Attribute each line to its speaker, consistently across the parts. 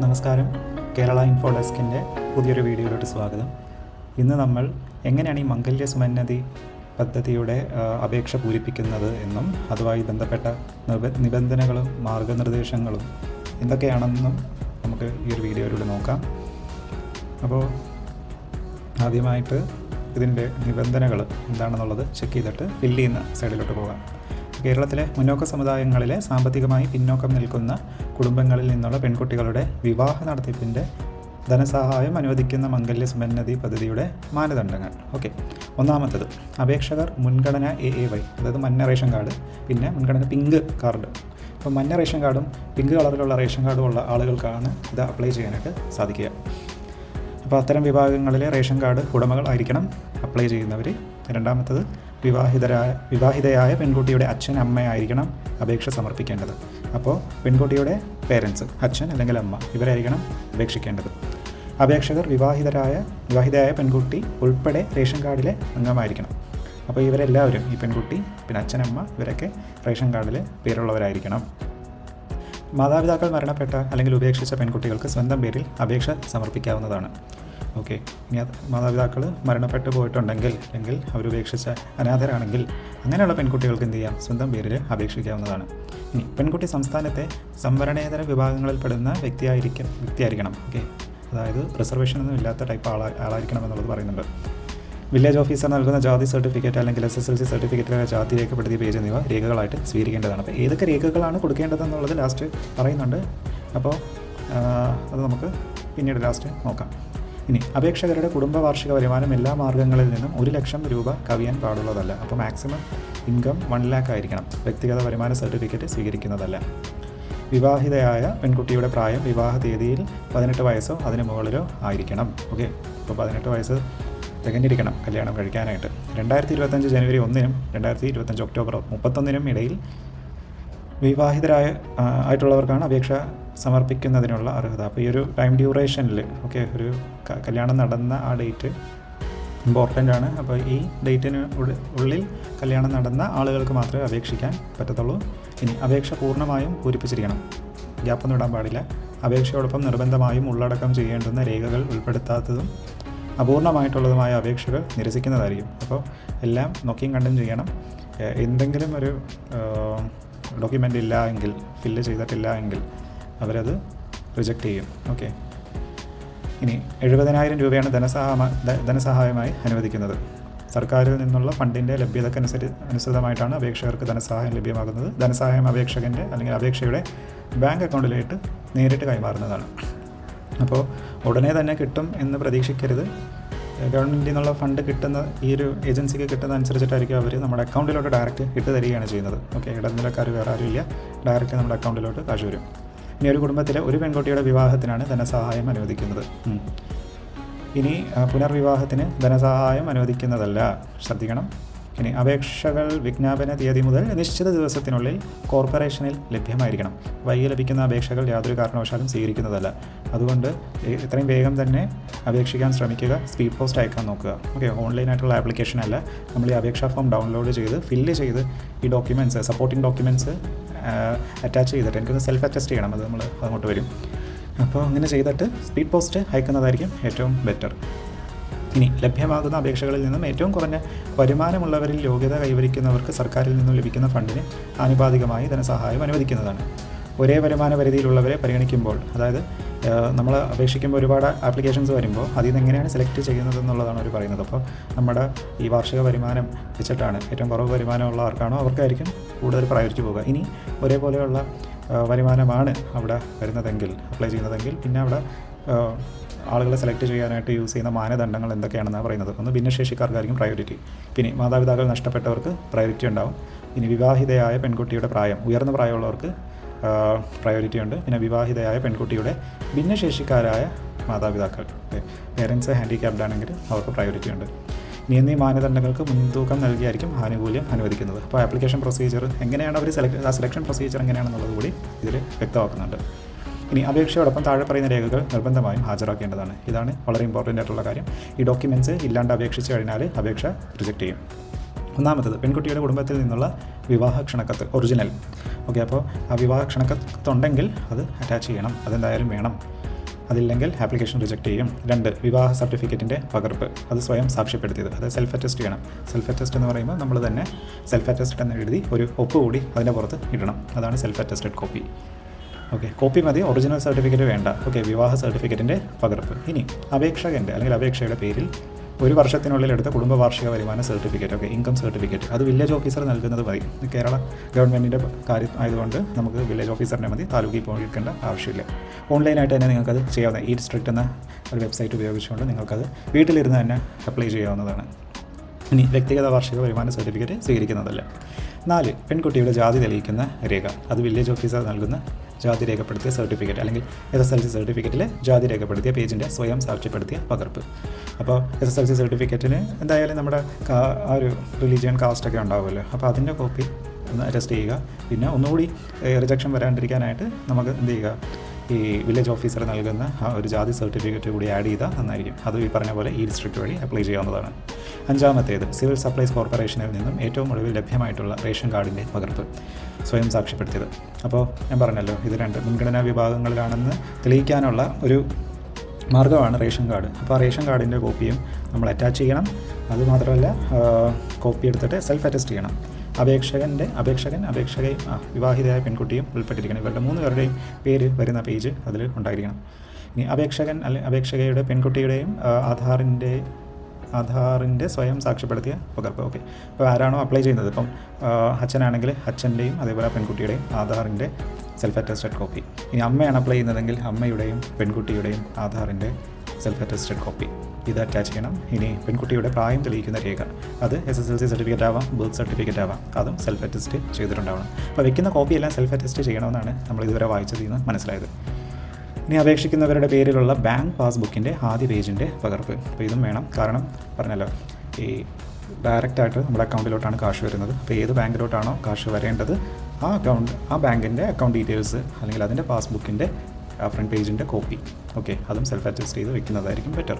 Speaker 1: നമസ്കാരം. കേരള ഇൻഫോ ഡെസ്കിന്റെ പുതിയൊരു വീഡിയോയിലോട്ട് സ്വാഗതം. ഇന്ന് നമ്മൾ എങ്ങനെയാണ് ഈ മംഗല്യ സുമന്നതി പദ്ധതിയുടെ അപേക്ഷ പൂരിപ്പിക്കുന്നത് എന്നും അതുമായി ബന്ധപ്പെട്ട നിബന്ധനകളും മാർഗനിർദ്ദേശങ്ങളും എന്തൊക്കെയാണെന്നും നമുക്ക് ഈ ഒരു വീഡിയോയിലൂടെ നോക്കാം. അപ്പോൾ ആദ്യമായിട്ട് ഇതിന്റെ നിബന്ധനകൾ എന്താണെന്നുള്ളത് ചെക്ക് ചെയ്തിട്ട് ഫില്ല് ചെയ്യുന്ന സൈഡിലോട്ട് പോകാം. കേരളത്തിലെ മുന്നോക്ക സമുദായങ്ങളിലെ സാമ്പത്തികമായി പിന്നോക്കം നിൽക്കുന്ന കുടുംബങ്ങളിൽ നിന്നുള്ള പെൺകുട്ടികളുടെ വിവാഹ നടത്തിപ്പിന്റെ ധനസഹായം അനുവദിക്കുന്ന മംഗല്യ സുമന്നതി പദ്ധതിയുടെ മാനദണ്ഡങ്ങൾ. ഓക്കെ. ഒന്നാമത്തത് അപേക്ഷകർ മുൻഗണന എ എ വൈ അതായത് മഞ്ഞ റേഷൻ കാർഡ് പിന്നെ മുൻഗണന പിങ്ക് കാർഡ്. അപ്പോൾ മഞ്ഞ റേഷൻ കാർഡും പിങ്ക് കളറിലുള്ള റേഷൻ കാർഡും ഉള്ള ആളുകൾക്കാണ് ഇത് അപ്ലൈ ചെയ്യാനായിട്ട് സാധിക്കുക. അപ്പോൾ അത്തരം വിഭാഗങ്ങളിലെ റേഷൻ കാർഡ് ഉടമകൾ ആയിരിക്കണം അപ്ലൈ ചെയ്യുന്നവർ രണ്ടാമത്തത് വിവാഹിതരായ വിവാഹിതയായ പെൺകുട്ടിയുടെ അച്ഛൻ അമ്മയായിരിക്കണം അപേക്ഷ സമർപ്പിക്കേണ്ടത്. അപ്പോൾ പെൺകുട്ടിയുടെ പേരൻസ് അച്ഛൻ അല്ലെങ്കിൽ അമ്മ ഇവരായിരിക്കണം അപേക്ഷിക്കേണ്ടത്. അപേക്ഷകർ വിവാഹിതരായ വിവാഹിതയായ പെൺകുട്ടി ഉൾപ്പെടെ റേഷൻ കാർഡിലെ അംഗമായിരിക്കണം. അപ്പോൾ ഇവരെല്ലാവരും ഈ പെൺകുട്ടി പിന്നെ അച്ഛനമ്മ ഇവരൊക്കെ റേഷൻ കാർഡിൽ പേരുള്ളവരായിരിക്കണം. മാതാപിതാക്കൾ മരണപ്പെട്ട അല്ലെങ്കിൽ ഉപേക്ഷിച്ച പെൺകുട്ടികൾക്ക് സ്വന്തം പേരിൽ അപേക്ഷ സമർപ്പിക്കാവുന്നതാണ്. ഓക്കെ. ഇനി മാതാപിതാക്കൾ മരണപ്പെട്ടു പോയിട്ടുണ്ടെങ്കിൽ അല്ലെങ്കിൽ അവർ ഉപേക്ഷിച്ച അനാഥരാണെങ്കിൽ അങ്ങനെയുള്ള പെൺകുട്ടികൾക്ക് എന്ത് ചെയ്യാം? സ്വന്തം പേരിൽ അപേക്ഷിക്കാവുന്നതാണ്. ഇനി പെൺകുട്ടി സംസ്ഥാനത്തെ സംവരണേതര വിഭാഗങ്ങളിൽപ്പെടുന്ന വ്യക്തിയായിരിക്കും വ്യക്തിയായിരിക്കണം. ഓക്കെ. അതായത് റിസർവേഷൻ ഒന്നും ഇല്ലാത്ത ടൈപ്പ് ആളാ ആളായിരിക്കണം എന്നുള്ളത് പറയുന്നുണ്ട്. വില്ലേജ് ഓഫീസർ നൽകുന്ന ജാതി സർട്ടിഫിക്കറ്റ് അല്ലെങ്കിൽ S S L C certificate ജാതി രേഖപ്പെടുത്തിയ പേജ് എന്നിവ രേഖകളായിട്ട് സ്വീകരിക്കേണ്ടതാണ്. അപ്പോൾ ഏതൊക്കെ രേഖകളാണ് കൊടുക്കേണ്ടതെന്നുള്ളത് ലാസ്റ്റ് പറയുന്നുണ്ട്. അപ്പോൾ അത് നമുക്ക് പിന്നീട് ലാസ്റ്റ് നോക്കാം. ഇനി അപേക്ഷകരുടെ കുടുംബ വാർഷിക വരുമാനം എല്ലാ മാർഗങ്ങളിൽ നിന്നും ഒരു ലക്ഷം രൂപ കവിയാൻ പാടുള്ളതല്ല. അപ്പോൾ മാക്സിമം ഇൻകം വൺ ലാക്ക് ആയിരിക്കണം. വ്യക്തിഗത വരുമാന സർട്ടിഫിക്കറ്റ് സ്വീകരിക്കുന്നതല്ല. വിവാഹിതയായ പെൺകുട്ടിയുടെ പ്രായം വിവാഹ തീയതിയിൽ പതിനെട്ട് വയസ്സോ അതിന് മുകളിലോ ആയിരിക്കണം. ഓക്കെ? അപ്പോൾ പതിനെട്ട് വയസ്സ് തികഞ്ഞിരിക്കണം കല്യാണം കഴിക്കാനായിട്ട്. രണ്ടായിരത്തി ഇരുപത്തഞ്ച് ജനുവരി ഒന്നിനും രണ്ടായിരത്തി ഇരുപത്തഞ്ച് ഒക്ടോബർ മുപ്പത്തൊന്നിനും ഇടയിൽ വിവാഹിതരായ ആയിട്ടുള്ളവർക്കാണ് അപേക്ഷ സമർപ്പിക്കുന്നതിനുള്ള അർഹത. അപ്പോൾ ഈ ഒരു ടൈം ഡ്യൂറേഷനിൽ ഓക്കെ ഒരു കല്യാണം നടന്ന ആ ഡേറ്റ് ഇമ്പോർട്ടന്റ് ആണ്. അപ്പോൾ ഈ ഡേറ്റിന് ഉള്ളിൽ- കല്യാണം നടന്ന ആളുകൾക്ക് മാത്രമേ അപേക്ഷിക്കാൻ പറ്റത്തുള്ളൂ. ഇനി അപേക്ഷ പൂർണമായും പൂരിപ്പിച്ചിരിക്കണം. ഗ്യാപ്പൊന്നും ഇടാൻ പാടില്ല. അപേക്ഷയോടൊപ്പം നിർബന്ധമായും ഉള്ളടക്കം ചെയ്യേണ്ടുന്ന രേഖകൾ ഉൾപ്പെടുത്താത്തതും അപൂർണമായിട്ടുള്ളതുമായ അപേക്ഷകൾ നിരസിക്കുന്നതായിരിക്കും. അപ്പോൾ എല്ലാം നോക്കിയും കണ്ടും ചെയ്യണം. എന്തെങ്കിലും ഒരു ഡോക്യുമെന്റ് ഇല്ല എങ്കിൽ ഫില്ല് ചെയ്തിട്ടില്ല എങ്കിൽ അവരത് റിജക്റ്റ് ചെയ്യും. ഓക്കെ. ഇനി എഴുപതിനായിരം രൂപയാണ് ധനസഹായ ധനസഹായമായി അനുവദിക്കുന്നത്. സർക്കാരിൽ നിന്നുള്ള ഫണ്ടിന്റെ ലഭ്യതക്കനുസരി അനുസൃതമായിട്ടാണ് അപേക്ഷകർക്ക് ധനസഹായം ലഭ്യമാകുന്നത്. ധനസഹായം അപേക്ഷകന്റെ അല്ലെങ്കിൽ അപേക്ഷയുടെ ബാങ്ക് അക്കൗണ്ടിലായിട്ട് നേരിട്ട് കൈമാറുന്നതാണ്. അപ്പോൾ ഉടനെ തന്നെ കിട്ടും എന്ന് പ്രതീക്ഷിക്കരുത്. ഗവൺമെന്റിൽ നിന്നുള്ള ഫണ്ട് കിട്ടുന്ന ഈ ഒരു ഏജൻസിക്ക് കിട്ടുന്ന അനുസരിച്ചിട്ടായിരിക്കും അവർ നമ്മുടെ അക്കൗണ്ടിലോട്ട് ഡയറക്റ്റ് ഇട്ട് തരികയാണ് ചെയ്യുന്നത്. ഓക്കെ ഇടനിലക്കാർ വേറെ ആരുമില്ല ഡയറക്റ്റ് നമ്മുടെ അക്കൗണ്ടിലോട്ട് കാശ് വരും. ഇനി ഒരു കുടുംബത്തിലെ ഒരു പെൺകുട്ടിയുടെ വിവാഹത്തിനാണ് ധനസഹായം അനുവദിക്കുന്നത്. ഇനി പുനർവിവാഹത്തിന് ധനസഹായം അനുവദിക്കുന്നതല്ല. ശ്രദ്ധിക്കണം. ഇനി അപേക്ഷകൾ വിജ്ഞാപന തീയതി മുതൽ നിശ്ചിത ദിവസത്തിനുള്ളിൽ കോർപ്പറേഷനിൽ ലഭ്യമായിരിക്കണം. വൈകി ലഭിക്കുന്ന അപേക്ഷകൾ യാതൊരു കാരണവശാലും സ്വീകരിക്കുന്നതല്ല. അതുകൊണ്ട് എത്രയും വേഗം തന്നെ അപേക്ഷിക്കാൻ ശ്രമിക്കുക സ്പീഡ് പോസ്റ്റ് അയക്കാൻ നോക്കുക. ഓക്കെ ഓൺലൈനായിട്ടുള്ള ആപ്ലിക്കേഷൻ അല്ല. നമ്മൾ ഈ അപേക്ഷാ ഫോം ഡൗൺലോഡ് ചെയ്ത് ഫില്ല് ചെയ്ത് ഈ ഡോക്യുമെന്റ്സ് സപ്പോർട്ടിംഗ് ഡോക്യുമെന്റ്സ് അറ്റാച്ച് ചെയ്തിട്ട് എനിക്കൊന്ന് സെൽഫ് അറ്റസ്റ്റ് ചെയ്യണം. അത് നമ്മൾ അങ്ങോട്ട് വരും. അപ്പോൾ അങ്ങനെ ചെയ്തിട്ട് സ്പീഡ് പോസ്റ്റ് അയക്കുന്നതായിരിക്കും ഏറ്റവും ബെറ്റർ. ഇനി ലഭ്യമാകുന്ന അപേക്ഷകളിൽ നിന്നും ഏറ്റവും കുറഞ്ഞ വരുമാനമുള്ളവരിൽ യോഗ്യത കൈവരിക്കുന്നവർക്ക് സർക്കാരിൽ നിന്നും ലഭിക്കുന്ന ഫണ്ടിന് ആനുപാതികമായി ധനസഹായം അനുവദിക്കുന്നതാണ്. ഒരേ വരുമാന പരിധിയിലുള്ളവരെ പരിഗണിക്കുമ്പോൾ അതായത് നമ്മൾ അപേക്ഷിക്കുമ്പോൾ ഒരുപാട് ആപ്ലിക്കേഷൻസ് വരുമ്പോൾ അതിൽ നിന്ന് എങ്ങനെയാണ് സെലക്ട് ചെയ്യുന്നത് എന്നുള്ളതാണ് അവർ പറയുന്നത്. അപ്പോൾ നമ്മുടെ ഈ വാർഷിക വരുമാനം വെച്ചിട്ടാണ് ഏറ്റവും കുറവ് വരുമാനമുള്ള ആർക്കാണോ അവർക്കായിരിക്കും കൂടുതൽ പ്രയോറിറ്റി പോകുക ഇനി ഒരേപോലെയുള്ള വരുമാനമാണ് അവിടെ വരുന്നതെങ്കിൽ അപ്ലൈ ചെയ്യുന്നതെങ്കിൽ പിന്നെ അവിടെ ആളുകളെ സെലക്ട് ചെയ്യാനായിട്ട് യൂസ് ചെയ്യുന്ന മാനദണ്ഡങ്ങൾ എന്തൊക്കെയാണെന്നാണ് പറയുന്നത്. ഒന്ന് ഭിന്നശേഷിക്കാർക്കായിരിക്കും പ്രയോറിറ്റി പിന്നെ മാതാപിതാക്കൾ നഷ്ടപ്പെട്ടവർക്ക് പ്രയോറിറ്റി ഉണ്ടാവും. ഇനി വിവാഹിതയായ പെൺകുട്ടിയുടെ പ്രായം ഉയർന്ന പ്രായമുള്ളവർക്ക് പ്രയോറിറ്റി ഉണ്ട്. പിന്നെ വിവാഹിതയായ പെൺകുട്ടിയുടെ ഭിന്നശേഷിക്കാരായ മാതാപിതാക്കൾ പേരൻസ് ഹാൻഡിക്യാപ്ഡ് ആണെങ്കിൽ അവർക്ക് പ്രയോറിറ്റി ഉണ്ട്. ഇനി എന്നീ മാനദണ്ഡങ്ങൾക്ക് മുൻതൂക്കം നൽകിയായിരിക്കും ആനുകൂല്യം അനുവദിക്കുന്നത്. അപ്പോൾ ആപ്ലിക്കേഷൻ പ്രൊസീജിയർ എങ്ങനെയാണ് അവർ സെലക്ട് ആ സെലക്ഷൻ പ്രൊസീജിയർ എങ്ങനെയാണെന്നുള്ളത് കൂടി ഇതിൽ വ്യക്തമാക്കുന്നുണ്ട്. ഇനി അപേക്ഷയോടൊപ്പം താഴെ പറയുന്ന രേഖകൾ നിർബന്ധമായും ഹാജരാക്കേണ്ടതാണ്. ഇതാണ് വളരെ ഇമ്പോർട്ടന്റ് ആയിട്ടുള്ള കാര്യം. ഈ ഡോക്യുമെന്റ്സ് ഇല്ലാണ്ട് അപേക്ഷിച്ച് കഴിഞ്ഞാൽ അപേക്ഷ റിജക്റ്റ് ചെയ്യും. ഒന്നാമത്തത് പെൺകുട്ടിയുടെ കുടുംബത്തിൽ നിന്നുള്ള വിവാഹ ക്ഷണക്കത്ത് ഒറിജിനൽ ഓക്കെ അപ്പോൾ ആ വിവാഹ ക്ഷണക്കത്തുണ്ടെങ്കിൽ അത് അറ്റാച്ച് ചെയ്യണം. അതെന്തായാലും വേണം. അതില്ലെങ്കിൽ ആപ്ലിക്കേഷൻ റിജക്റ്റ് ചെയ്യും. രണ്ട് വിവാഹ സർട്ടിഫിക്കറ്റിന്റെ പകർപ്പ്. അത് സ്വയം സാക്ഷ്യപ്പെടുത്തിയത്. അത് സെൽഫ് അറ്റസ്റ്റ് ചെയ്യണം. സെൽഫ് അറ്റസ്റ്റ് എന്ന് പറയുമ്പോൾ നമ്മൾ തന്നെ സെൽഫ് അറ്റസ്റ്റ് എന്ന് എഴുതി ഒരു ഒപ്പ് കൂടി അതിന്റെ പുറത്ത് ഇടണം. അതാണ് self attested copy okay copy മതി. ഒറിജിനൽ സർട്ടിഫിക്കറ്റ് വേണ്ട. ഓക്കെ വിവാഹ സർട്ടിഫിക്കറ്റിന്റെ പകർപ്പ്. ഇനി അപേക്ഷകന്റെ അല്ലെങ്കിൽ അപേക്ഷയുടെ പേരിൽ ഒരു വർഷത്തിനുള്ളിൽ എടുത്ത കുടുംബ വാർഷിക വരുമാന സർട്ടിഫിക്കറ്റ് ഓക്കെ ഇൻകം സർട്ടിഫിക്കറ്റ് അത് വില്ലേജ് ഓഫീസർ നൽകുന്നത് മതി. കേരള ഗവൺമെന്റിന്റെ കാര്യം ആയതുകൊണ്ട് നമുക്ക് വില്ലേജ് ഓഫീസറിനെ മതി. താലൂക്കിൽ പോയിരിക്കേണ്ട ആവശ്യമില്ല. ഓൺലൈനായിട്ട് തന്നെ നിങ്ങൾക്കത് ചെയ്യാവുന്ന ഈ ഡിസ്ട്രിക്റ്റ് എന്ന ഒരു വെബ്സൈറ്റ് ഉപയോഗിച്ചുകൊണ്ട് നിങ്ങൾക്കത് വീട്ടിലിരുന്ന് തന്നെ അപ്ലൈ ചെയ്യാവുന്നതാണ്. ഇനി വ്യക്തിഗത വാർഷിക വരുമാന സർട്ടിഫിക്കറ്റ് സ്വീകരിക്കുന്നതല്ല. നാല് പെൺകുട്ടിയുടെ ജാതി തെളിയിക്കുന്ന രേഖ. അത് വില്ലേജ് ഓഫീസർ നൽകുന്ന ജാതി രേഖപ്പെടുത്തിയ സർട്ടിഫിക്കറ്റ് അല്ലെങ്കിൽ എസ് എസ് എൽ സി സർട്ടിഫിക്കറ്റിൽ ജാതി രേഖപ്പെടുത്തിയ പേജിന്റെ സ്വയം സാക്ഷ്യപ്പെടുത്തിയ പകർപ്പ്. അപ്പോൾ എസ് എസ് എൽ സി സർട്ടിഫിക്കറ്റിന് എന്തായാലും നമ്മുടെ ആ ഒരു റിലീജിയൻ കാസ്റ്റൊക്കെ ഉണ്ടാവുമല്ലോ. അപ്പോൾ അതിന്റെ കോപ്പി ഒന്ന് അറ്റസ്റ്റ് ചെയ്യുക. പിന്നെ ഒന്നുകൂടി റിജക്ഷൻ വരാണ്ടിരിക്കാനായിട്ട് നമുക്ക് എന്ത് ചെയ്യുക? ഈ വില്ലേജ് ഓഫീസർ നൽകുന്ന ഒരു ജാതി സർട്ടിഫിക്കറ്റ് കൂടി ആഡ് ചെയ്താൽ നന്നായിരിക്കും. അത് ഈ പറഞ്ഞ പോലെ ഈ ഡിസ്ട്രിക്റ്റ് വഴി അപ്ലൈ ചെയ്യാവുന്നതാണ്. അഞ്ചാമത്തേത് സിവിൽ സപ്ലൈസ് കോർപ്പറേഷനിൽ നിന്നും ഏറ്റവും ഒടുവിൽ ലഭ്യമായിട്ടുള്ള റേഷൻ കാർഡിന്റെ പകർപ്പ്. സ്വയം സാക്ഷ്യപ്പെടുത്തിയത്. അപ്പോൾ ഞാൻ പറഞ്ഞല്ലോ ഇത് രണ്ട് മുൻഗണനാ വിഭാഗങ്ങളിലാണെന്ന് തെളിയിക്കാനുള്ള ഒരു മാർഗമാണ് റേഷൻ കാർഡ്. അപ്പോൾ ആ റേഷൻ കാർഡിന്റെ കോപ്പിയും നമ്മൾ അറ്റാച്ച് ചെയ്യണം. അതുമാത്രമല്ല കോപ്പി എടുത്തിട്ട് സെൽഫ് അറ്റസ്റ്റ് ചെയ്യണം. അപേക്ഷകന്റെ അപേക്ഷകൻ അപേക്ഷകയും വിവാഹിതയായ പെൺകുട്ടിയും ഉൾപ്പെട്ടിരിക്കണം. ഇവരുടെ മൂന്ന് പേരുടെയും പേര് വരുന്ന പേജ് അതിൽ ഉണ്ടായിരിക്കണം. ഇനി അപേക്ഷകൻ അല്ലെ അപേക്ഷകയുടെ പെൺകുട്ടിയുടെയും ആധാറിന്റെ ആധാറിന്റെ സ്വയം സാക്ഷ്യപ്പെടുത്തിയ പകർപ്പ്. ഓക്കെ. അപ്പോൾ ആരാണോ അപ്ലൈ ചെയ്യുന്നത്? ഇപ്പം അച്ഛനാണെങ്കിൽ അച്ഛന്റെയും അതേപോലെ പെൺകുട്ടിയുടെയും ആധാറിന്റെ സെൽഫ് അറ്റസ്റ്റഡ് കോപ്പി. ഇനി അമ്മയാണ് അപ്ലൈ ചെയ്യുന്നതെങ്കിൽ അമ്മയുടെയും പെൺകുട്ടിയുടെയും ആധാറിന്റെ സെൽഫ് അറ്റസ്റ്റഡ് കോപ്പി. ഇത് അറ്റാച്ച് ചെയ്യണം. ഇനി പെൺകുട്ടിയുടെ പ്രായം തെളിയിക്കുന്ന രേഖ. അത് S S L C certificate ആവാം ബർത്ത് സർട്ടിഫിക്കറ്റ് ആവാം. അതും സെൽഫ് അറ്റസ്റ്റ് ചെയ്തിട്ടുണ്ടാവണം. അപ്പോൾ വെക്കുന്ന കോപ്പിയെല്ലാം സെൽഫ് അറ്റസ്റ്റ് ചെയ്യണമെന്നാണ് നമ്മൾ ഇതുവരെ വായിച്ചതിൽ നിന്ന് മനസ്സിലായത്. ഇനി അപേക്ഷിക്കുന്നവരുടെ പേരിലുള്ള ബാങ്ക് പാസ്ബുക്കിന്റെ ആദ്യ പേജിന്റെ പകർപ്പ്. അപ്പോൾ ഇതും വേണം. കാരണം പറഞ്ഞല്ലോ ഈ ഡയറക്റ്റായിട്ട് നമ്മുടെ അക്കൗണ്ടിലോട്ടാണ് കാശ് വരുന്നത്. അപ്പോൾ ഏത് ബാങ്കിലോട്ടാണോ കാശ് വരേണ്ടത് ആ അക്കൗണ്ട് ആ ബാങ്കിന്റെ അക്കൗണ്ട് ഡീറ്റെയിൽസ് അല്ലെങ്കിൽ അതിന്റെ പാസ്ബുക്കിന്റെ ഫ്രണ്ട് പേജിന്റെ കോപ്പി ഓക്കെ അതും സെൽഫ് അഡ്ജസ്റ്റ് ചെയ്ത് വെക്കുന്നതായിരിക്കും ബെറ്റർ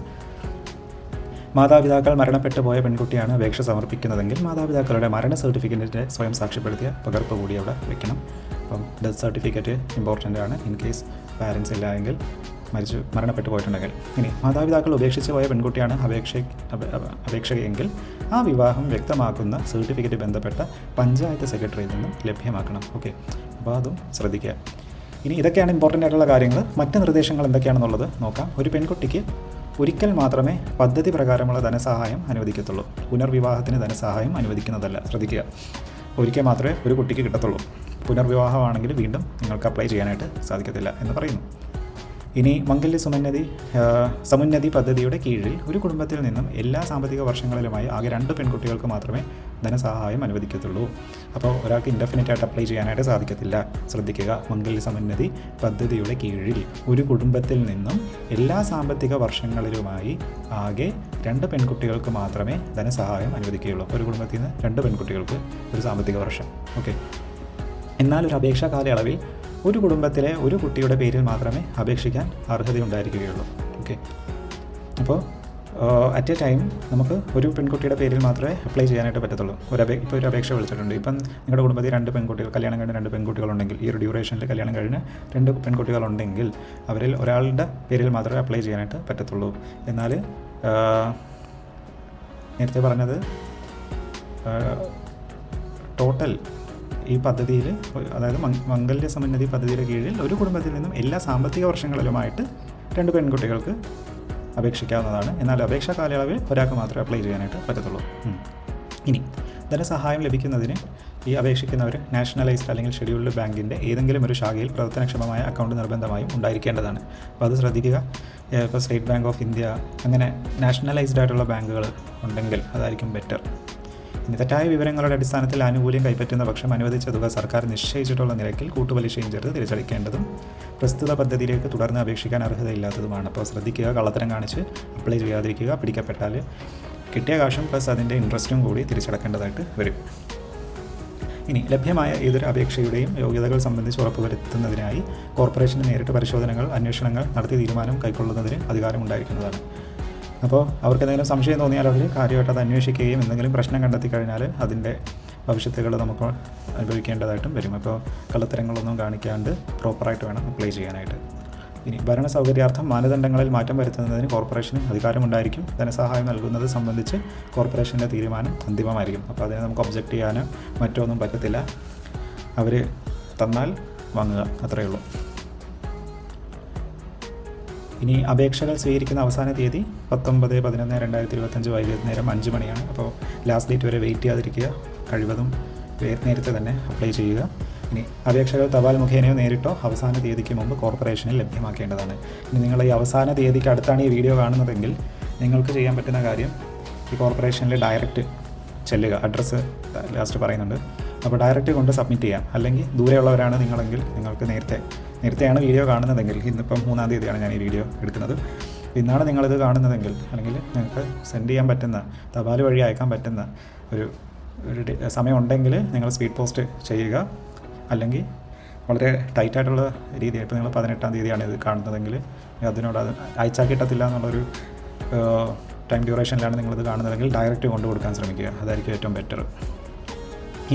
Speaker 1: മാതാപിതാക്കൾ മരണപ്പെട്ടു പോയ പെൺകുട്ടിയാണ് അപേക്ഷ സമർപ്പിക്കുന്നതെങ്കിൽ മാതാപിതാക്കളുടെ മരണ സർട്ടിഫിക്കറ്റിന്റെ സ്വയം സാക്ഷ്യപ്പെടുത്തിയ പകർപ്പ് കൂടി അവിടെ വെക്കണം. അപ്പം ഡെത്ത് സർട്ടിഫിക്കറ്റ് ഇമ്പോർട്ടന്റ് ആണ്. ഇൻ കേസ് പാരൻസ് ഇല്ല എങ്കിൽ മരിച്ചു മരണപ്പെട്ടു പോയിട്ടുണ്ടെങ്കിൽ. ഇനി മാതാപിതാക്കൾ ഉപേക്ഷിച്ച് പോയ പെൺകുട്ടിയാണ് അപേക്ഷ അപ- അപ- അപേക്ഷകയെങ്കിൽ ആ വിവാഹം വ്യക്തമാക്കുന്ന സർട്ടിഫിക്കറ്റ് ബന്ധപ്പെട്ട പഞ്ചായത്ത് സെക്രട്ടറിയിൽ നിന്നും ലഭ്യമാക്കണം. ഓക്കെ അപ്പോൾ അതും ശ്രദ്ധിക്കുക. ഇനി ഇതൊക്കെയാണ് ഇമ്പോർട്ടന്റ് ആയിട്ടുള്ള കാര്യങ്ങൾ മറ്റ് നിർദ്ദേശങ്ങൾ എന്തൊക്കെയാണെന്നുള്ളത് നോക്കാം. ഒരു പെൺകുട്ടിക്ക് ഒരിക്കൽ മാത്രമേ പദ്ധതി പ്രകാരമുള്ള ധനസഹായം അനുവദിക്കത്തുള്ളൂ. പുനർവിവാഹത്തിന് ധനസഹായം അനുവദിക്കുന്നതല്ല. ശ്രദ്ധിക്കുക. ഒരിക്കൽ മാത്രമേ ഒരു കുട്ടിക്ക് കിട്ടത്തുള്ളൂ. പുനർവിവാഹമാണെങ്കിൽ വീണ്ടും നിങ്ങൾക്ക് അപ്ലൈ ചെയ്യാനായിട്ട് സാധിക്കത്തില്ല എന്ന് പറയുന്നു. ഇനി മംഗല്യ സുമന്നതി സമുന്നതി പദ്ധതിയുടെ കീഴിൽ ഒരു കുടുംബത്തിൽ നിന്നും എല്ലാ സാമ്പത്തിക വർഷങ്ങളിലുമായി ആകെ രണ്ട് പെൺകുട്ടികൾക്ക് മാത്രമേ ധനസഹായം അനുവദിക്കത്തുള്ളൂ. അപ്പോൾ ഒരാൾക്ക് ഇൻഡെഫിനറ്റ് ആയിട്ട് അപ്ലൈ ചെയ്യാനായിട്ട് സാധിക്കത്തില്ല. ശ്രദ്ധിക്കുക മംഗല്യ സമുന്നതി പദ്ധതിയുടെ കീഴിൽ ഒരു കുടുംബത്തിൽ നിന്നും എല്ലാ സാമ്പത്തിക വർഷങ്ങളിലുമായി ആകെ രണ്ട് പെൺകുട്ടികൾക്ക് മാത്രമേ ധനസഹായം അനുവദിക്കുകയുള്ളൂ. ഒരു കുടുംബത്തിൽ നിന്ന് രണ്ട് പെൺകുട്ടികൾക്ക് ഒരു സാമ്പത്തിക വർഷം. ഓക്കെ എന്നാൽ ഒരു അപേക്ഷാ കാലയളവിൽ ഒരു കുടുംബത്തിലെ ഒരു കുട്ടിയുടെ പേരിൽ മാത്രമേ അപേക്ഷിക്കാൻ അർഹതയുണ്ടായിരിക്കുകയുള്ളൂ. ഓക്കെ അപ്പോൾ അറ്റ് എ ടൈം നമുക്ക് ഒരു പെൺകുട്ടിയുടെ പേരിൽ മാത്രമേ അപ്ലൈ ചെയ്യാനായിട്ട് പറ്റത്തുള്ളൂ. ഒരു അപേ ഇപ്പോൾ ഒരു അപേക്ഷ വിളിച്ചിട്ടുണ്ട്. ഇപ്പം നിങ്ങളുടെ കുടുംബത്തിൽ രണ്ട് പെൺകുട്ടികൾ കല്യാണം കഴിഞ്ഞ രണ്ട് പെൺകുട്ടികളുണ്ടെങ്കിൽ ഈ ഒരു ഡ്യൂറേഷനിൽ കല്യാണം കഴിഞ്ഞ് രണ്ട് പെൺകുട്ടികളുണ്ടെങ്കിൽ അവരിൽ ഒരാളുടെ പേരിൽ മാത്രമേ അപ്ലൈ ചെയ്യാനായിട്ട് പറ്റത്തുള്ളൂ. എന്നാൽ നേരത്തെ പറഞ്ഞത് ടോട്ടൽ ഈ പദ്ധതിയിൽ അതായത് മംഗല്യ സമന്നതി പദ്ധതിയുടെ കീഴിൽ ഒരു കുടുംബത്തിൽ നിന്നും എല്ലാ സാമ്പത്തിക വർഷങ്ങളിലുമായിട്ട് രണ്ട് പെൺകുട്ടികൾക്ക് അപേക്ഷിക്കാവുന്നതാണ്. എന്നാൽ അപേക്ഷാ കാലയളവിൽ ഒരാൾക്ക് മാത്രമേ അപ്ലൈ ചെയ്യാനായിട്ട് പറ്റത്തുള്ളൂ. ഇനി ധനസഹായം ലഭിക്കുന്നതിന് ഈ അപേക്ഷിക്കുന്നവർ നാഷണലൈസ്ഡ് അല്ലെങ്കിൽ ഷെഡ്യൂൾഡ് ബാങ്കിന്റെ ഏതെങ്കിലും ഒരു ശാഖയിൽ പ്രവർത്തനക്ഷമമായ അക്കൗണ്ട് നിർബന്ധമായും ഉണ്ടായിരിക്കേണ്ടതാണ്. അപ്പോൾ അത് ശ്രദ്ധിക്കുക. ഇപ്പോൾ സ്റ്റേറ്റ് ബാങ്ക് ഓഫ് ഇന്ത്യ അങ്ങനെ നാഷണലൈസ്ഡ് ആയിട്ടുള്ള ബാങ്കുകൾ ഉണ്ടെങ്കിൽ അതായിരിക്കും ബെറ്റർ. ഇനി തെറ്റായ വിവരങ്ങളുടെ അടിസ്ഥാനത്തിൽ ആനുകൂല്യം കൈപ്പറ്റുന്ന പക്ഷം അനുവദിച്ച തുക സർക്കാർ നിശ്ചയിച്ചിട്ടുള്ള നിരക്കിൽ കൂട്ടുപലിശയും ചേർത്ത് തിരിച്ചടിക്കേണ്ടതും പ്രസ്തുത പദ്ധതിയിലേക്ക് തുടർന്ന് അപേക്ഷിക്കാൻ അർഹതയില്ലാത്തതുമാണ്. അപ്പോൾ ശ്രദ്ധിക്കുക കള്ളത്തരം കാണിച്ച് അപ്ലൈ ചെയ്യാതിരിക്കുക പിടിക്കപ്പെട്ടാൽ കിട്ടിയ കാശും പ്ലസ് അതിന്റെ ഇൻട്രസ്റ്റും കൂടി തിരിച്ചടക്കേണ്ടതായിട്ട് വരും. ഇനി ലഭ്യമായ ഏതൊരു അപേക്ഷയുടെയും യോഗ്യതകൾ സംബന്ധിച്ച് ഉറപ്പുവരുത്തുന്നതിനായി കോർപ്പറേഷന് നേരിട്ട് പരിശോധനകൾ അന്വേഷണങ്ങൾ നടത്തി തീരുമാനം കൈക്കൊള്ളുന്നതിന് അധികാരമുണ്ടായിരിക്കുന്നതാണ്. അപ്പോൾ അവർക്ക് എന്തെങ്കിലും സംശയം തോന്നിയാൽ അവർ കാര്യമായിട്ട് അത് അന്വേഷിക്കുകയും എന്തെങ്കിലും പ്രശ്നം കണ്ടെത്തി കഴിഞ്ഞാൽ അതിന്റെ ഭവിഷ്യത്തുകൾ നമുക്ക് അനുഭവിക്കേണ്ടതായിട്ടും വരും. അപ്പോൾ കള്ളത്തരങ്ങളൊന്നും കാണിക്കാണ്ട് പ്രോപ്പറായിട്ട് വേണം അപ്ലൈ ചെയ്യാനായിട്ട്. ഇനി ഭരണ സൗകര്യാർത്ഥം മാനദണ്ഡങ്ങളിൽ മാറ്റം വരുത്തുന്നതിന് കോർപ്പറേഷന് അധികാരമുണ്ടായിരിക്കും. ധനസഹായം നൽകുന്നത് സംബന്ധിച്ച് കോർപ്പറേഷന്റെ തീരുമാനം അന്തിമമായിരിക്കും. അപ്പോൾ അതിനെ നമുക്ക് ഒബ്ജക്റ്റ് ചെയ്യാനോ മറ്റോ ഒന്നും പറ്റത്തില്ല. അവർ തന്നാൽ വാങ്ങുക അത്രയേ ഉള്ളൂ. ഇനി അപേക്ഷകൾ സ്വീകരിക്കുന്ന അവസാന തീയതി പത്തൊമ്പത് പതിനൊന്ന് രണ്ടായിരത്തി ഇരുപത്തഞ്ച് വൈകുന്നേരം അഞ്ച് മണിയാണ്. അപ്പോൾ ലാസ്റ്റ് ഡേറ്റ് വരെ വെയിറ്റ് ചെയ്യാതിരിക്കുക. കഴിവതും നേരത്തെ തന്നെ അപ്ലൈ ചെയ്യുക. ഇനി അപേക്ഷകൾ തപാൽ മുഖേനയോ നേരിട്ടോ അവസാന തീയതിക്ക് മുമ്പ് കോർപ്പറേഷനിൽ ലഭ്യമാക്കേണ്ടതാണ്. ഇനി നിങ്ങൾ ഈ അവസാന തീയതിക്ക് അടുത്താണ് ഈ വീഡിയോ കാണുന്നതെങ്കിൽ നിങ്ങൾക്ക് ചെയ്യാൻ പറ്റുന്ന കാര്യം ഈ കോർപ്പറേഷനിൽ ഡയറക്റ്റ് ചെല്ലുക. അഡ്രസ്സ് ലാസ്റ്റ് പറയുന്നുണ്ട്. അപ്പോൾ ഡയറക്റ്റ് കൊണ്ട് സബ്മിറ്റ് ചെയ്യാം. അല്ലെങ്കിൽ ദൂരെയുള്ളവരാണ് നിങ്ങളെങ്കിൽ നിങ്ങൾക്ക് നേരത്തെ നേരത്തെയാണ് വീഡിയോ കാണുന്നതെങ്കിൽ ഇന്നിപ്പം മൂന്നാം തീയതിയാണ് ഞാൻ ഈ വീഡിയോ എടുക്കുന്നത്. ഇന്നാണ് നിങ്ങളിത് കാണുന്നതെങ്കിൽ അല്ലെങ്കിൽ നിങ്ങൾക്ക് സെൻഡ് ചെയ്യാൻ പറ്റുന്ന തപാൽ വഴി അയക്കാൻ പറ്റുന്ന ഒരു സമയമുണ്ടെങ്കിൽ നിങ്ങൾ സ്പീഡ് പോസ്റ്റ് ചെയ്യുക. അല്ലെങ്കിൽ വളരെ ടൈറ്റായിട്ടുള്ള രീതിയിൽ ഇപ്പോൾ നിങ്ങൾ പതിനെട്ടാം തീയതിയാണ് ഇത് കാണുന്നതെങ്കിൽ അതിനോട് അത് അയച്ചാൽ കിട്ടത്തില്ല എന്നുള്ളൊരു ടൈം ഡ്യൂറേഷനിലാണ് നിങ്ങളിത് കാണുന്നതെങ്കിൽ ഡയറക്റ്റ് കൊണ്ടുകൊടുക്കാൻ ശ്രമിക്കുക. അതായിരിക്കും ഏറ്റവും ബെറ്റർ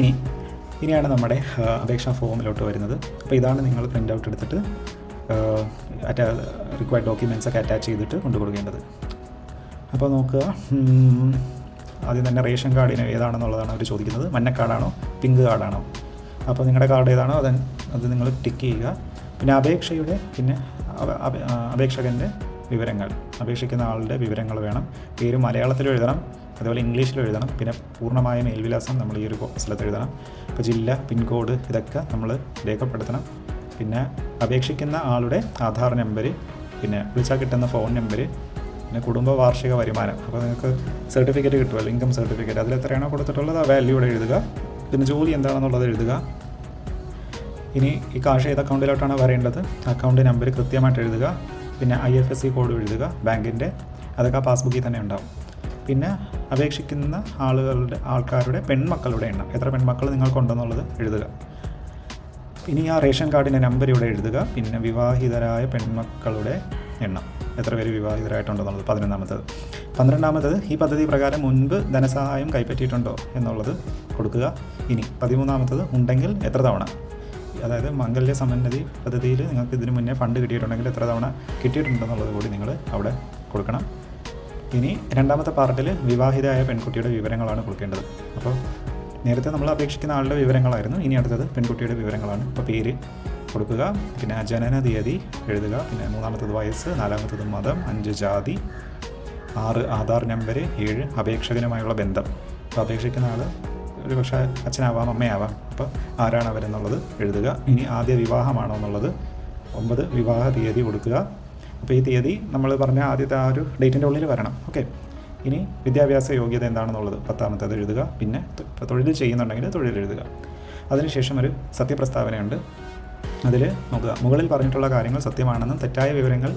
Speaker 1: ഇനി ഇനിയാണ് നമ്മുടെ അപേക്ഷാ ഫോമിലോട്ട് വരുന്നത്. അപ്പോൾ ഇതാണ് നിങ്ങൾ പ്രിന്റ് ഔട്ട് എടുത്തിട്ട് അറ്റാ റിക്വയർഡ് ഡോക്യുമെന്റ്സ് ഒക്കെ അറ്റാച്ച് ചെയ്തിട്ട് കൊണ്ടു കൊടുക്കേണ്ടത് അപ്പോൾ നോക്കുക ആദ്യം തന്നെ റേഷൻ കാർഡിന് ഏതാണെന്നുള്ളതാണ് അവർ ചോദിക്കുന്നത്. മഞ്ഞ കാർഡാണോ പിങ്ക് കാർഡാണോ? അപ്പോൾ നിങ്ങളുടെ കാർഡ് ഏതാണോ അത് അത് നിങ്ങൾ ടിക്ക് ചെയ്യുക. പിന്നെ അപേക്ഷയുടെ പിന്നെ അപ- അപ- അപേക്ഷകന്റെ വിവരങ്ങൾ. അപേക്ഷിക്കുന്ന ആളുടെ വിവരങ്ങൾ വേണം. പേര് മലയാളത്തിൽ എഴുതണം. അതുപോലെ ഇംഗ്ലീഷിൽ എഴുതണം. പിന്നെ പൂർണമായ മേൽവിലാസം നമ്മൾ ഈ ഒരു സ്ഥലത്ത് എഴുതണം. ഇപ്പോൾ ജില്ല പിൻകോഡ് ഇതൊക്കെ നമ്മൾ രേഖപ്പെടുത്തണം. പിന്നെ അപേക്ഷിക്കുന്ന ആളുടെ ആധാർ നമ്പർ പിന്നെ വിളിച്ചാൽ കിട്ടുന്ന ഫോൺ നമ്പർ പിന്നെ കുടുംബ വാർഷിക വരുമാനം. അപ്പോൾ നിങ്ങൾക്ക് സർട്ടിഫിക്കറ്റ് കിട്ടുമല്ലോ ഇൻകം സർട്ടിഫിക്കറ്റ്. അതിൽ എത്രയാണോ കൊടുത്തിട്ടുള്ളത് ആ വാല്യൂ ഇവിടെ എഴുതുക. പിന്നെ ജോലി എന്താണെന്നുള്ളത് എഴുതുക. ഇനി ഈ കാശ് ഏത് അക്കൗണ്ടിലോട്ടാണ് വരേണ്ടത് അക്കൗണ്ട് നമ്പർ കൃത്യമായിട്ട് എഴുതുക. പിന്നെ I F S C code എഴുതുക ബാങ്കിന്റെ അതൊക്കെ ആ പാസ്ബുക്കിൽ തന്നെ ഉണ്ടാവും. പിന്നെ അപേക്ഷിക്കുന്ന ആളുകളുടെ ആൾക്കാരുടെ പെൺമക്കളുടെ എണ്ണം. എത്ര പെൺമക്കൾ നിങ്ങൾക്കുണ്ടെന്നുള്ളത് എഴുതുക. ഇനി ആ റേഷൻ കാർഡിന്റെ നമ്പർ ഇവിടെ എഴുതുക. പിന്നെ വിവാഹിതരായ പെൺമക്കളുടെ എണ്ണം. എത്ര പേര് വിവാഹിതരായിട്ടുണ്ടെന്നുള്ളത്. പതിനൊന്നാമത്തത്. പന്ത്രണ്ടാമത്തത് ഈ പദ്ധതി പ്രകാരം മുൻപ് ധനസഹായം കൈപ്പറ്റിയിട്ടുണ്ടോ എന്നുള്ളത് കൊടുക്കുക. ഇനി പതിമൂന്നാമത്തത് ഉണ്ടെങ്കിൽ എത്ര തവണ? അതായത് മംഗല്യ സമന്നതി പദ്ധതിയിൽ നിങ്ങൾക്ക് ഇതിനു മുന്നേ ഫണ്ട് കിട്ടിയിട്ടുണ്ടെങ്കിൽ എത്ര തവണ കിട്ടിയിട്ടുണ്ടെന്നുള്ളത് കൂടി നിങ്ങൾ അവിടെ കൊടുക്കണം. ഇനി രണ്ടാമത്തെ പാർട്ടിൽ വിവാഹിതയായ പെൺകുട്ടിയുടെ വിവരങ്ങളാണ് കൊടുക്കേണ്ടത്. അപ്പോൾ നേരത്തെ നമ്മൾ അപേക്ഷിക്കുന്ന ആളുടെ വിവരങ്ങളായിരുന്നു. ഇനി അടുത്തത് പെൺകുട്ടിയുടെ വിവരങ്ങളാണ്. അപ്പോൾ പേര് കൊടുക്കുക പിന്നെ ജനന തീയതി എഴുതുക പിന്നെ മൂന്നാമത്തത് വയസ്സ് നാലാമത്തത് മതം അഞ്ച് ജാതി ആറ് ആധാർ നമ്പർ ഏഴ് അപേക്ഷകനുമായുള്ള ബന്ധം. അപ്പോൾ അപേക്ഷിക്കുന്ന ആൾ ഒരു പക്ഷേ അച്ഛനാവാം അമ്മയാവാം. അപ്പോൾ ആരാണ് അവരെന്നുള്ളത് എഴുതുക. ഇനി ആദ്യ വിവാഹമാണോ എന്നുള്ളത് ഒമ്പത് വിവാഹ തീയതി കൊടുക്കുക. അപ്പോൾ ഈ തീയതി നമ്മൾ പറഞ്ഞ ആദ്യത്തെ ആ ഒരു ഡേറ്റിന്റെ ഉള്ളിൽ വരണം. ഓക്കെ. ഇനി വിദ്യാഭ്യാസ യോഗ്യത എന്താണെന്നുള്ളത് പത്താമത്തേത് എഴുതുക. പിന്നെ തൊഴിൽ ചെയ്യുന്നുണ്ടെങ്കിൽ തൊഴിൽ എഴുതുക. അതിനുശേഷം ഒരു സത്യപ്രസ്താവനയുണ്ട്. അതിൽ നോക്കുക. മുകളിൽ പറഞ്ഞിട്ടുള്ള കാര്യങ്ങൾ സത്യമാണെന്നും തെറ്റായ വിവരങ്ങൾ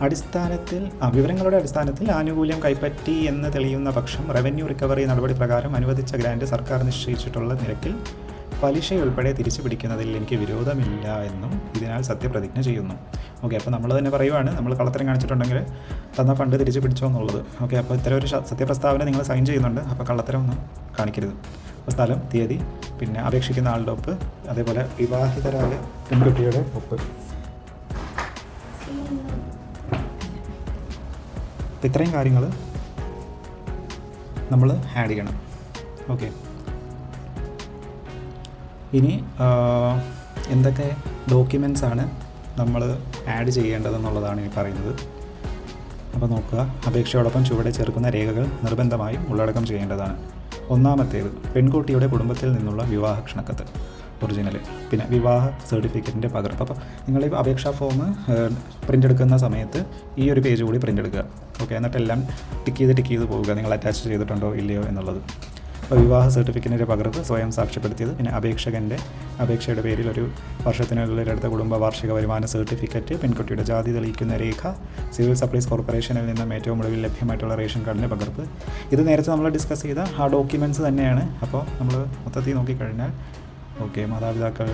Speaker 1: അടിസ്ഥാനത്തിൽ വിവരങ്ങളുടെ അടിസ്ഥാനത്തിൽ ആനുകൂല്യം കൈപ്പറ്റി എന്ന് തെളിയുന്ന പക്ഷം റവന്യൂ റിക്കവറി നടപടി പ്രകാരം അനുവദിച്ച ഗ്രാൻഡ് സർക്കാർ നിശ്ചയിച്ചിട്ടുള്ള നിരക്കിൽ പലിശയുൾപ്പെടെ തിരിച്ചു പിടിക്കുന്നതിൽ എനിക്ക് വിരോധമില്ല എന്നും ഇതിനാൽ സത്യപ്രതിജ്ഞ ചെയ്യുന്നു. ഓക്കെ അപ്പോൾ നമ്മൾ തന്നെ പറയുവാണ് നമ്മൾ കള്ളത്തരം കാണിച്ചിട്ടുണ്ടെങ്കിൽ തന്ന ഫണ്ട് തിരിച്ചു പിടിച്ചോ എന്നുള്ളത്. ഓക്കെ അപ്പോൾ ഇത്തരം ഒരു സത്യപ്രസ്താവന നിങ്ങൾ സൈൻ ചെയ്യുന്നുണ്ട് അപ്പോൾ കള്ളത്തരം ഒന്നും കാണിക്കരുത്. അപ്പോൾ സ്ഥലം തീയതി പിന്നെ അപേക്ഷിക്കുന്ന ആളുടെ ഒപ്പ് അതേപോലെ വിവാഹിതരായ പെൺകുട്ടിയുടെ ഒപ്പ്. ഇത്രയും കാര്യങ്ങൾ നമ്മൾ ആഡ് ചെയ്യണം. ഓക്കെ ഇനി എന്തൊക്കെ ഡോക്യുമെന്റ്സ് ആണ് നമ്മൾ ആഡ് ചെയ്യേണ്ടതെന്നുള്ളതാണ് ഈ പറയുന്നത്. അപ്പോൾ നോക്കുക അപേക്ഷയോടൊപ്പം ചുവടെ ചേർക്കുന്ന രേഖകൾ നിർബന്ധമായും ഉള്ളടക്കം ചെയ്യേണ്ടതാണ്. ഒന്നാമത്തേത് പെൺകുട്ടിയുടെ കുടുംബത്തിൽ നിന്നുള്ള വിവാഹ ക്ഷണക്കത്ത് ഒറിജിനൽ പിന്നെ വിവാഹ സർട്ടിഫിക്കറ്റിന്റെ പകർപ്പ്. അപ്പോൾ നിങ്ങൾ ഈ അപേക്ഷാ ഫോം പ്രിന്റ് എടുക്കുന്ന സമയത്ത് ഈ ഒരു പേജ് കൂടി പ്രിന്റ് എടുക്കുക. ഓക്കെ എന്നിട്ടെല്ലാം ടിക്ക് ചെയ്ത് ടിക്ക് ചെയ്ത് പോവുക. നിങ്ങൾ അറ്റാച്ച് ചെയ്തിട്ടുണ്ടോ ഇല്ലയോ എന്നുള്ളത്. വിവാഹ സർട്ടിഫിക്കറ്റിന്റെ പകർപ്പ് സ്വയം സാക്ഷ്യപ്പെടുത്തിയത് പിന്നെ അപേക്ഷകന്റെ അപേക്ഷയുടെ പേരിൽ ഒരു വർഷത്തിനുള്ളിൽ എടുത്ത കുടുംബ വാർഷിക വരുമാന സർട്ടിഫിക്കറ്റ് പെൺകുട്ടിയുടെ ജാതി തെളിയിക്കുന്ന രേഖ സിവിൽ സപ്ലൈസ് കോർപ്പറേഷനിൽ നിന്നും ഏറ്റവും ഒടുവിൽ ലഭ്യമായിട്ടുള്ള റേഷൻ കാർഡിന്റെ പകർപ്പ്. ഇത് നേരത്തെ നമ്മൾ ഡിസ്കസ് ചെയ്ത ആ ഡോക്യുമെന്റ്സ് തന്നെയാണ്. അപ്പോൾ നമ്മൾ മൊത്തത്തിൽ നോക്കിക്കഴിഞ്ഞാൽ ഓക്കെ മാതാപിതാക്കൾ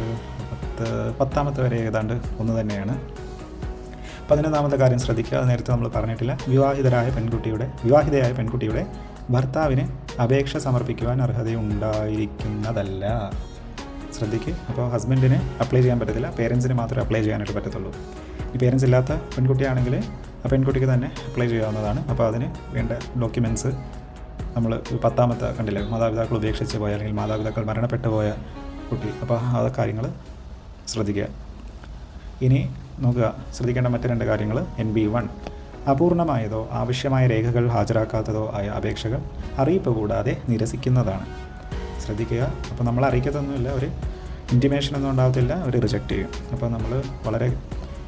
Speaker 1: പത്ത് പത്താമത്തെ വരെ ഏതാണ്ട് ഒന്ന് തന്നെയാണ്. പതിനൊന്നാമത്തെ കാര്യം ശ്രദ്ധിക്കുക. നേരത്തെ നമ്മൾ പറഞ്ഞിട്ടില്ല. വിവാഹിതരായ പെൺകുട്ടിയുടെ വിവാഹിതയായ പെൺകുട്ടിയുടെ ഭർത്താവിന് അപേക്ഷ സമർപ്പിക്കുവാൻ അർഹതയുണ്ടായിരിക്കുന്നതല്ല. ശ്രദ്ധിക്കുക അപ്പോൾ ഹസ്ബൻഡിന് അപ്ലൈ ചെയ്യാൻ പറ്റത്തില്ല. പേരൻസിന് മാത്രമേ അപ്ലൈ ചെയ്യാനായിട്ട് പറ്റത്തുള്ളൂ. ഈ പേരൻസ് ഇല്ലാത്ത പെൺകുട്ടിയാണെങ്കിൽ ആ പെൺകുട്ടിക്ക് തന്നെ അപ്ലൈ ചെയ്യാവുന്നതാണ്. അപ്പോൾ അതിന് വേണ്ട ഡോക്യുമെന്റ്സ് നമ്മൾ പത്താമത്തെ കണ്ടില്ലേ? മാതാപിതാക്കൾ ഉപേക്ഷിച്ച് പോയ അല്ലെങ്കിൽ മാതാപിതാക്കൾ മരണപ്പെട്ടു പോയ കുട്ടി. അപ്പോൾ ആ കാര്യങ്ങൾ ശ്രദ്ധിക്കുക. ഇനി നോക്കുക. ശ്രദ്ധിക്കേണ്ട മറ്റു രണ്ട് കാര്യങ്ങൾ. N B one. അപൂർണമായതോ ആവശ്യമായ രേഖകൾ ഹാജരാക്കാത്തതോ ആയ അപേക്ഷകൾ അറിയിപ്പ് കൂടാതെ നിരസിക്കുന്നതാണ്. ശ്രദ്ധിക്കുക. അപ്പോൾ നമ്മൾ അറിയിക്കത്തൊന്നുമില്ല. ഒരു ഇന്റിമേഷൻ ഒന്നും ഉണ്ടാകത്തില്ല. അവർ റിജക്റ്റ് ചെയ്യും. അപ്പോൾ നമ്മൾ വളരെ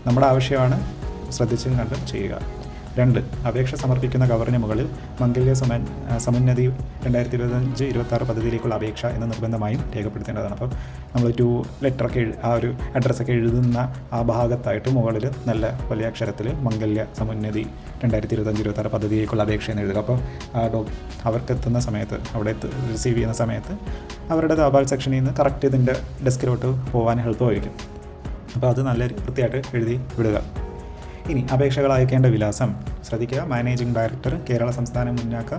Speaker 1: നമ്മുടെ ആവശ്യമാണ് ശ്രദ്ധിച്ചും കണ്ടും ചെയ്യുക. രണ്ട് അപേക്ഷ സമർപ്പിക്കുന്ന കവറിന് മുകളിൽ മംഗല്യ സമൻ സമുന്നതി രണ്ടായിരത്തി ഇരുപത്തഞ്ച് ഇരുപത്താറ് പദ്ധതിയിലേക്കുള്ള അപേക്ഷ എന്ന് നിർബന്ധമായും രേഖപ്പെടുത്തേണ്ടതാണ്. അപ്പോൾ നമ്മൾ ടു ലെറ്ററൊക്കെ ആ ഒരു അഡ്രസ്സൊക്കെ എഴുതുന്ന ആ ഭാഗത്തായിട്ട് മുകളിൽ നല്ല വലിയ അക്ഷരത്തിൽ മംഗല്യ സമുന്നതി രണ്ടായിരത്തി ഇരുപത്തഞ്ച് ഇരുപത്താറ് പദ്ധതിയിലേക്കുള്ള അപേക്ഷ എന്ന് എഴുതുക. അപ്പോൾ ആ ഡോ അവർക്ക് എത്തുന്ന സമയത്ത് അവിടെ റിസീവ് ചെയ്യുന്ന സമയത്ത് അവരുടെ തപാൽ സെക്ഷനിൽ നിന്ന് കറക്റ്റ് ഇതിന്റെ ഡെസ്കിലോട്ട് പോകാൻ എളുപ്പമായിരിക്കും അപ്പോൾ അത് നല്ല വൃത്തിയായിട്ട് എഴുതി വിടുക. ഇനി അപേക്ഷകൾ അയക്കേണ്ട വിലാസം. ശ്രദ്ധിക്കുക മാനേജിംഗ് ഡയറക്ടർ കേരള സംസ്ഥാന മുന്നാക്ക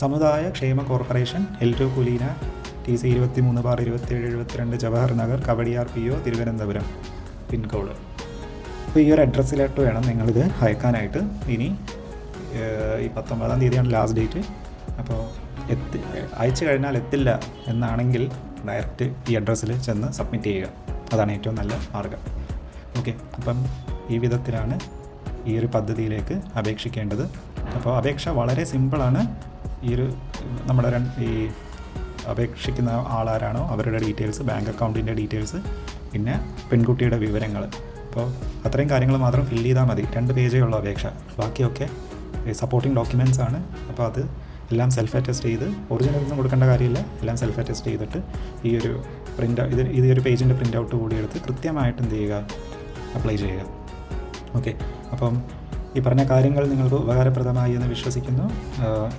Speaker 1: സമുദായ ക്ഷേമ corporation L two Kulina T C ഇരുപത്തി മൂന്ന് ബാർ ഇരുപത്തിയേഴ് എഴുപത്തിരണ്ട് Jawahar Nagar Kowdiar P O Thiruvananthapuram. Pin code അപ്പോൾ ഈ ഒരു അഡ്രസ്സിലോട്ട് വേണം നിങ്ങളിത് അയക്കാനായിട്ട്. ഇനി ഈ പത്തൊമ്പതാം തീയതിയാണ് ലാസ്റ്റ് ഡേറ്റ്. അപ്പോൾ എത്തി അയച്ചു കഴിഞ്ഞാൽ എത്തില്ല എന്നാണെങ്കിൽ ഡയറക്റ്റ് ഈ അഡ്രസ്സിൽ ചെന്ന് സബ്മിറ്റ് ചെയ്യുക. അതാണ് ഏറ്റവും നല്ല മാർഗം. ഓക്കെ അപ്പം ഈ വിധത്തിലാണ് ഈ ഒരു പദ്ധതിയിലേക്ക് അപേക്ഷിക്കേണ്ടത്. അപ്പോൾ അപേക്ഷ വളരെ സിമ്പിളാണ്. ഈ ഒരു നമ്മുടെ ഈ അപേക്ഷിക്കുന്ന ആളാരാണോ അവരുടെ ഡീറ്റെയിൽസ് ബാങ്ക് അക്കൗണ്ടിന്റെ ഡീറ്റെയിൽസ് പിന്നെ പെൺകുട്ടിയുടെ വിവരങ്ങൾ. അപ്പോൾ അത്രയും കാര്യങ്ങൾ മാത്രം ഫില്ല് ചെയ്താൽ മതി. രണ്ട് പേജേ ഉള്ളൂ അപേക്ഷ. ബാക്കിയൊക്കെ സപ്പോർട്ടിംഗ് ഡോക്യുമെന്റ്സ് ആണ്. അപ്പോൾ അത് എല്ലാം സെൽഫ് അറ്റസ്റ്റ് ചെയ്ത് ഒറിജിനൽ ഒന്നും കൊടുക്കേണ്ട കാര്യമില്ല. എല്ലാം സെൽഫ് അറ്റസ്റ്റ് ചെയ്തിട്ട് ഈ ഒരു പ്രിന്റ് ഇത് ഈ ഒരു പേജിന്റെ പ്രിന്റ് ഔട്ട് കൂടി എടുത്ത് കൃത്യമായിട്ട് എന്ത് ചെയ്യുക? അപ്ലൈ ചെയ്യുക. ഓക്കെ. അപ്പം ഈ പറഞ്ഞ കാര്യങ്ങൾ നിങ്ങൾക്ക് ഉപകാരപ്രദമായി എന്ന് വിശ്വസിക്കുന്നു.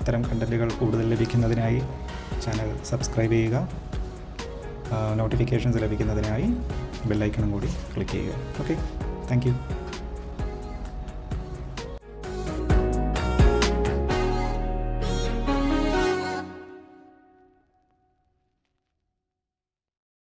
Speaker 1: ഇത്തരം കണ്ടന്റുകൾ കൂടുതൽ ലഭിക്കുന്നതിനായി ചാനൽ സബ്സ്ക്രൈബ് ചെയ്യുക. നോട്ടിഫിക്കേഷൻസ് ലഭിക്കുന്നതിനായി ബെല്ലൈക്കണും കൂടി ക്ലിക്ക് ചെയ്യുക. ഓക്കെ. താങ്ക്